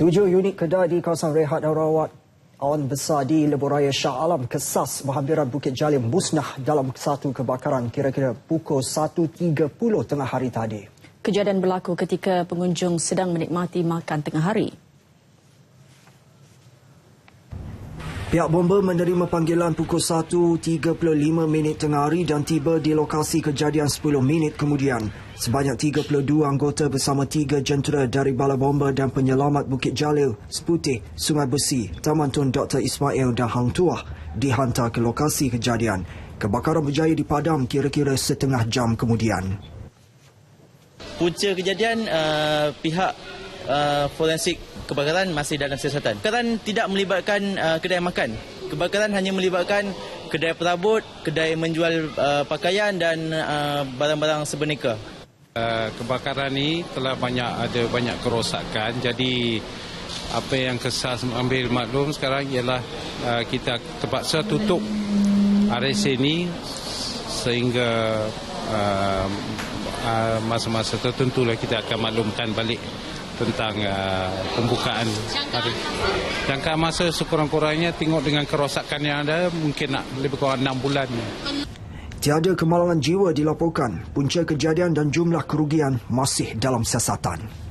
Tujuh unit kedai di kawasan rehat dan rawat awan besar di Lebuh Shah Alam Kesas berhampiran Bukit Jalil musnah dalam satu kebakaran kira-kira pukul 1.30 tengah hari tadi. Kejadian berlaku ketika pengunjung sedang menikmati makan tengah hari. Pihak bomba menerima panggilan pukul 1.35 minit tengah hari dan tiba di lokasi kejadian 10 minit kemudian. Sebanyak 32 anggota bersama tiga jentera dari Bala Bomba dan Penyelamat Bukit Jalil, Seputih, Sungai Besi, Taman Tun Dr. Ismail dan Hang Tuah dihantar ke lokasi kejadian. Kebakaran berjaya dipadam kira-kira setengah jam kemudian. Punca kejadian uh, pihak uh, forensik kebakaran masih dalam siasatan. Kebakaran tidak melibatkan uh, kedai makan. Kebakaran hanya melibatkan kedai perabot, kedai menjual uh, pakaian dan uh, barang-barang sebenarnya. Uh, kebakaran ini telah banyak ada banyak kerosakan. Jadi apa yang kesal ambil maklum sekarang ialah uh, kita terpaksa tutup RSA ini sehingga uh, uh, masa-masa tertentu lah kita akan maklumkan balik tentang uh, pembukaan hari. Jangka masa sekurang-kurangnya tengok dengan kerosakan yang ada mungkin nak lebih kurang 6 bulan. Tiada kemalangan jiwa dilaporkan. Punca kejadian dan jumlah kerugian masih dalam siasatan.